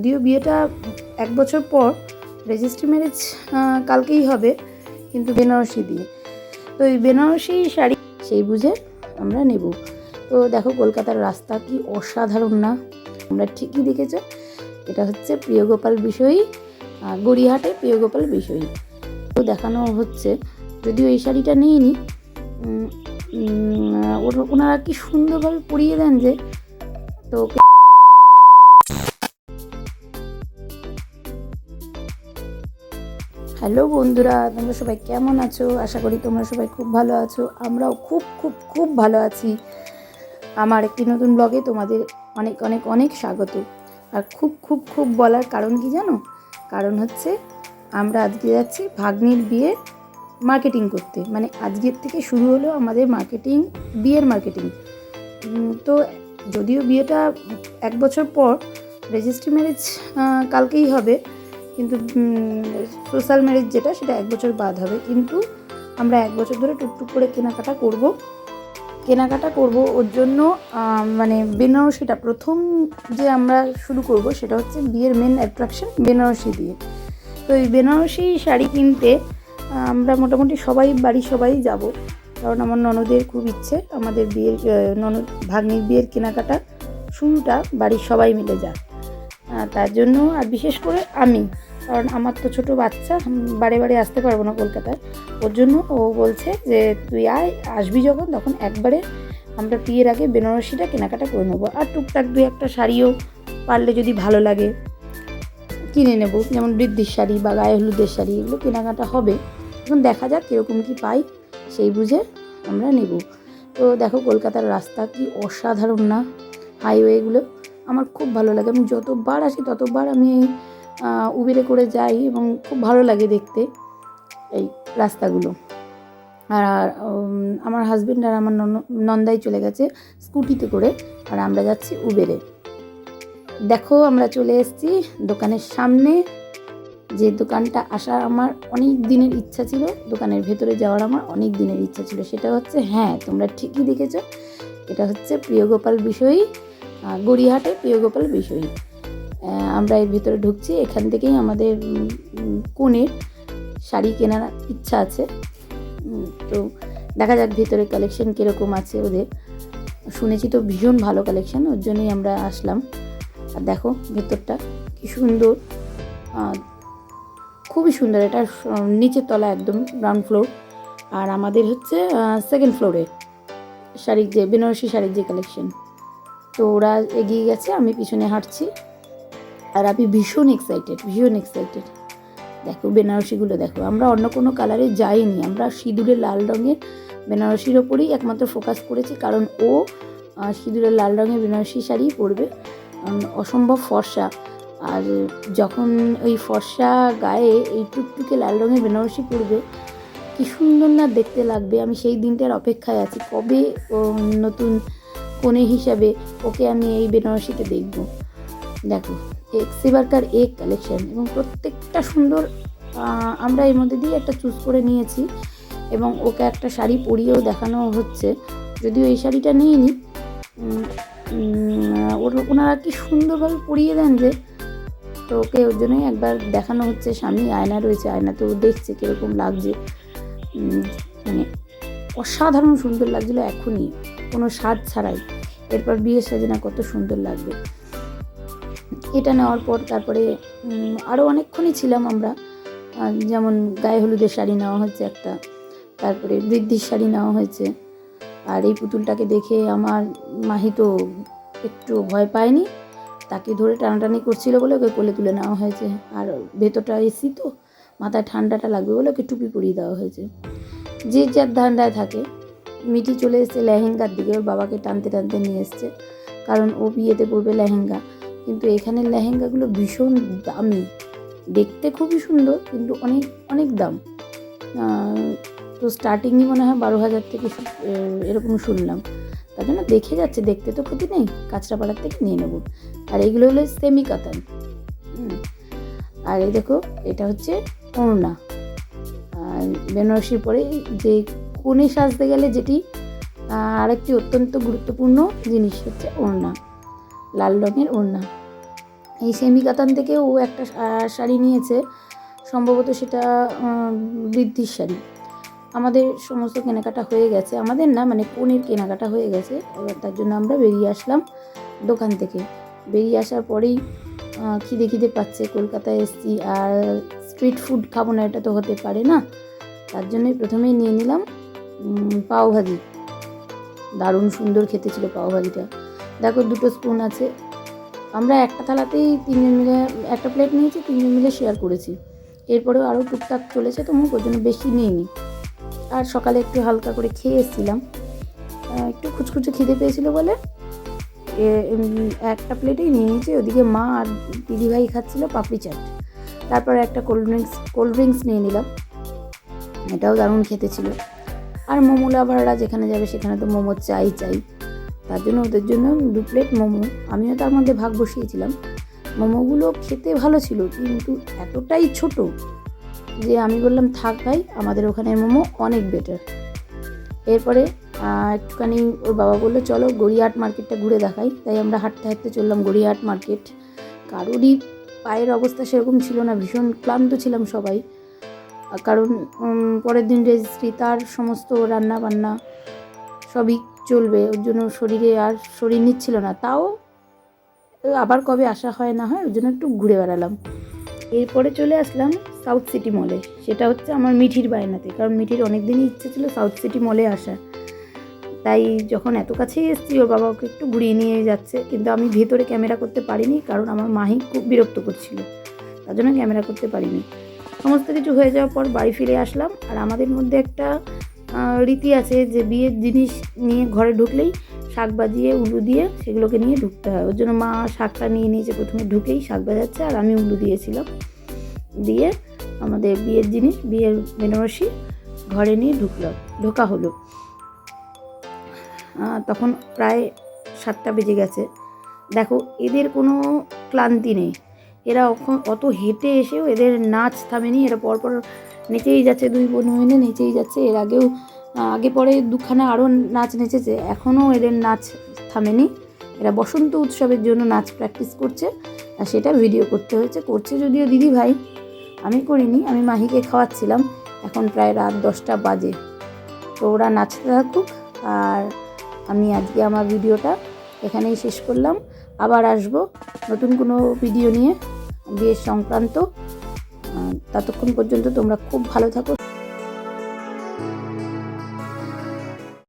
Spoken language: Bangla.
যদিও বিয়েটা এক বছর পর রেজিস্ট্রি ম্যারেজ কালকেই হবে, কিন্তু বেনারসি দিয়ে। তো এই বেনারসি শাড়ি সেই বুঝে আমরা নেব। তো দেখো কলকাতার রাস্তা কি অসাধারণ না? আমরা ঠিকই দেখেছ, এটা হচ্ছে প্রিয়গোপাল বিষয়ী গড়িয়াহাটে প্রিয়গোপাল বিষয়ী। তো দেখানো হচ্ছে, যদিও এই শাড়িটা নিইনি ওনারা কি সুন্দরভাবে পরিয়ে দেন যে, তো হ্যালো বন্ধুরা, তোমরা সবাই কেমন আছো? আশা করি তোমরা সবাই খুব ভালো আছো। আমরাও খুব খুব খুব ভালো আছি। আমার একটি নতুন ব্লগে তোমাদের অনেক অনেক অনেক স্বাগত। আর খুব খুব খুব বলার কারণ কি জানো? কারণ হচ্ছে আমরা আজকে যাচ্ছি ভাগ্নির বিয়ে মার্কেটিং করতে। মানে আজকের থেকে শুরু হলো আমাদের মার্কেটিং বিয়ের মার্কেটিং তো যদিও বিয়েটা এক বছর পর রেজিস্ট্রি ম্যারেজ কালকেই হবে কিন্তু সোশ্যাল ম্যারেজ যেটা, সেটা এক বছর বাদ হবে। কিন্তু আমরা এক বছর ধরে টুকটুক করে কেনাকাটা করব। কেনাকাটা করব, ওর জন্য মানে বেনারসিটা প্রথম যে আমরা শুরু করব, সেটা হচ্ছে বিয়ের মেন অ্যাট্রাকশন বেনারসি দিয়ে। তো এই বেনারসি শাড়ি কিনতে আমরা মোটামুটি সবাই, বাড়ির সবাই যাব। কারণ আমার ননদের খুব ইচ্ছে, আমাদের বিয়ের ননদ, ভাগ্নির বিয়ের কেনাকাটা শুরুটা বাড়ির সবাই মিলে যাক। তার জন্য, আর বিশেষ করে আমি। কারণ আমার তো ছোট বাচ্চা বারে বারে আসতে পারব না কলকাতায়। ওর জন্য ও বলছে যে, তুই আয়, আসবি যখন, তখন একবারে আমরা বিয়ের আগে বেনারসিটা কেনাকাটা করে নেব। আর টুকটাক দুই একটা শাড়িও পারলে যদি ভালো লাগে, কিনে নেব। যেমন বৃদ্ধির শাড়ি বা গায়ে হলুদের শাড়ি, এগুলো কেনাকাটা হবে। এখন দেখা যাক কীরকম কী পাই, সেই বুঝে আমরা নেব। তো দেখো কলকাতার রাস্তা কি অসাধারণ না হাইওয়েগুলো আমার খুব ভালো লাগে। আমি যতবার আসি, ততবার আমি উবেরে করে যাই এবং খুব ভালো লাগে দেখতে এই রাস্তাগুলো। আর আমার হাজবেন্ড আর আমার নন- নন্দাই চলে গেছে স্কুটিতে করে আর আমরা যাচ্ছি উবেরে। দেখো আমরা চলে এসেছি দোকানের সামনে। যে দোকানটা আসার আমার অনেক দিনের ইচ্ছা ছিল, দোকানের ভেতরে যাওয়ার আমার অনেক দিনের ইচ্ছা ছিল। সেটা হচ্ছে হ্যাঁ তোমরা ঠিকই দেখেছ, এটা হচ্ছে প্রিয়গোপাল বিষয়ী গড়িয়াহাটে প্রিয়গোপাল বিষয়ী। আমরা এর ভিতরে ঢুকছি। এখান থেকেই আমাদের কনের শাড়ি কেনার ইচ্ছা আছে। তো দেখা যাক ভিতরে কালেকশন কীরকম আছে ওদের। শুনেছি তো ভীষণ ভালো কালেকশন ওর জন্যই আমরা আসলাম। আর দেখো ভেতরটা কি সুন্দর। খুবই সুন্দর, এটা নিচের তলা একদম গ্রাউন্ড ফ্লোর আর আমাদের হচ্ছে সেকেন্ড ফ্লোরে শাড়ির যে, বেনারসি শাড়ির যে কালেকশন তো ওরা এগিয়ে গেছে, আমি পিছনে হাঁটছি। আর আমি ভীষণ এক্সাইটেড ভীষণ এক্সাইটেড দেখো বেনারসিগুলো দেখো আমরা অন্য কোনো কালারে যাইনি আমরা সিঁদুরের লাল রঙের বেনারসির ওপরেই একমাত্র ফোকাস করেছি কারণ ও আহ, সিঁদুরের লাল রঙের বেনারসি শাড়ি পরবে অসম্ভব ফর্সা। আর যখন ওই ফর্সা গায়ে এই টুকটুকে লাল রঙের বেনারসি পরবে কি সুন্দর না দেখতে লাগবে আমি সেই দিনটার অপেক্ষায় আছি কবে নতুন কনে হিসাবে ওকে আমি এই বেনারসিতে দেখব। দেখো এক্স এবারকার এক কালেকশন এবং প্রত্যেকটা সুন্দর আমরা এর মধ্যে দিয়ে একটা চুজ করে নিয়েছি এবং ওকে একটা শাড়ি পরিয়েও দেখানো হচ্ছে। যদিও এই শাড়িটা নিইনি ওনারা কি সুন্দরভাবে পরিয়ে দেন যে, তো ওকে ওর জন্যই একবার দেখানো হচ্ছে সামনে, আয়না রয়েছে আয়নাতে ও দেখছে কীরকম লাগছে। মানে অসাধারণ সুন্দর লাগছিল এখনই, কোনো স্বাদ ছাড়াই। এরপর বিয়ের সাজনা কত সুন্দর লাগবে। এটা নেওয়ার পর তারপরে আরও অনেকক্ষণই ছিলাম আমরা। যেমন গায়ে হলুদের শাড়ি নেওয়া হয়েছে একটা, তারপরে বৃদ্ধির শাড়ি নেওয়া হয়েছে। আর এই পুতুলটাকে দেখে আমার মাহি তো একটু ভয় পায়নি, তাকে ধরে টানাটানি করছিল বলে ওকে কোলে তুলে নেওয়া হয়েছে। আর ভেতরটা এসি তো, মাথায় ঠান্ডাটা লাগবে বলে ওকে টুপি পরিয়ে দেওয়া হয়েছে। যে যার ধান্দায় থাকে মিটি চলে এসছে লেহেঙ্গার দিকে, ওর বাবাকে টানতে টানতে নিয়ে এসছে। কারণ ও বিয়েতে পড়বে লেহেঙ্গা। কিন্তু এখানের লেহেঙ্গাগুলো ভীষণ দামি। দেখতে খুবই সুন্দর, কিন্তু অনেক অনেক দাম। তো স্টার্টিংই মনে হয় বারো হাজার থেকে এরকম শুনলাম। তার জন্য দেখে যাচ্ছে, দেখতে তো ক্ষতি নেই, কাঁচরাপাড়ার থেকে নিয়ে নেব। আর এগুলো হলো সেমি কাতান। আর এই দেখো, এটা হচ্ছে ওড়না। বেনারসির পরে যে কোণে সাজতে গেলে যেটি আরেকটি অত্যন্ত গুরুত্বপূর্ণ জিনিস হচ্ছে ওড়না। লাল রঙের ওড়না। এই সেমিকাতান থেকে ও একটা শাড়ি নিয়েছে। সম্ভবত সেটা বৃদ্ধির শাড়ি। আমাদের সমস্ত কেনাকাটা হয়ে গেছে। আমাদের না মানে পনির কেনাকাটা হয়ে গেছে। এবার তার জন্য আমরা বেরিয়ে আসলাম দোকান থেকে। বেরিয়ে আসার পরেই খিদে খিদে পাচ্ছে। কলকাতায় এসছি। আর স্ট্রিট ফুড খাব না, এটা তো হতে পারে না। তার জন্যই প্রথমেই নিয়ে নিলাম পাওভাজি। দারুণ সুন্দর খেতে ছিল পাওভাজিটা। দেখো দুটো স্পুন আছে। আমরা একটা থালাতেই তিনজন মিলে, একটা প্লেট নিয়েছি, তিনজন মিলে শেয়ার করেছি। এরপরেও আরও টুকটাক চলেছে তো মুখ ওর জন্য বেশি নিইনি। আর সকালে একটু হালকা করে খেয়ে এসেছিলাম। একটু খুচখুচে খিদে পেয়েছিল বলে একটা প্লেটেই নিয়ে নিয়েছি, ওদিকে মা আর দিদিভাই খাচ্ছিল পাপড়ি চাট। তারপর একটা কোল্ড ড্রিঙ্কস কোল্ড ড্রিঙ্কস নিয়ে নিলাম। এটাও দারুণ খেতে ছিল। আর মোমো লাভাররা যেখানে যাবে সেখানে তো মোমো চাই চাই। তার জন্য ওদের জন্য দু প্লেট মোমো। আমিও তার মধ্যে ভাগ বসিয়েছিলাম। মোমোগুলো খেতে ভালো ছিল, কিন্তু এতটাই ছোট যে আমি বললাম, থাক ভাই, আমাদের ওখানের মোমো অনেক বেটার এরপরে একটুখানি ওর বাবা বলল, চলো গড়িয়াহাট মার্কেটটা ঘুরে দেখাই। তাই আমরা হাঁটতে হাঁটতে চললাম গড়িয়াহাট মার্কেট। কারোরই পায়ের অবস্থা সেরকম ছিল না, ভীষণ ক্লান্ত ছিলাম সবাই। কারণ পরের দিন রেজিস্ট্রি তার সমস্ত রান্না বান্না সবই চলবে, ওর জন্য শরীরে আর শরীর নিচ্ছিল না। তাও, আবার কবে আসা হয় না হয়, ওর জন্য একটু ঘুরে বেড়ালাম। এরপরে চলে আসলাম সাউথ সিটি মলে সেটা হচ্ছে আমার মিঠির বায়নাতে, কারণ মিঠির অনেক দিনই ইচ্ছে ছিল সাউথ সিটি মলে আসা তাই যখন এত কাছেই এসেছি, ওর বাবা ওকে একটু ঘুরিয়ে নিয়ে যাচ্ছে, কিন্তু আমি ভেতরে ক্যামেরা করতে পারিনি, কারণ আমার মাহি খুব বিরক্ত করছিল। তার জন্য ক্যামেরা করতে পারিনি। সমস্ত কিছু হয়ে যাওয়ার পর বাড়ি ফিরে আসলাম। আর আমাদের মধ্যে একটা রীতি আছে যে বিয়ের জিনিস নিয়ে ঘরে ঢুকলেই শাক বাজিয়ে, উলু দিয়ে সেগুলোকে নিয়ে ঢুকতে হয়। ওর জন্য মা শাকটা নিয়ে নিয়েছে প্রথমে ঢুকেই শাক বাজাচ্ছে আর আমি উলু দিয়েছিলাম। দিয়ে আমাদের বিয়ের জিনিস, বিয়ের বেনারসি ঘরে নিয়ে ঢুকলাম ঢোকা হলো। তখন প্রায় সাতটা বেজে গেছে। দেখো, এদের কোনো ক্লান্তি নেই। এরা অত হেঁটে এসেও এদের নাচ থামেনি, এরা পরপর নেচেই যাচ্ছে, দুই বোন মিলে নেচেই যাচ্ছে। এর আগেও আগে পরে দুখানা আরও নাচ নেচেছে, এখনও এদের নাচ থামেনি। এরা বসন্ত উৎসবের জন্য নাচ প্র্যাকটিস করছে, আর সেটা ভিডিও করতে হয়েছে। করছে যদিও দিদি ভাই, আমি করিনি, আমি মাহিকে খাওয়াচ্ছিলাম। এখন প্রায় রাত দশটা বাজে। তো ওরা নাচতে থাকুক, আর আমি আজকে আমার ভিডিওটা এখানেই শেষ করলাম। আবার আসব নতুন কোনো ভিডিও নিয়ে। বিয়ের সংক্রান্ত ততক্ষণ পর্যন্ত তোমরা খুব ভালো থাকো।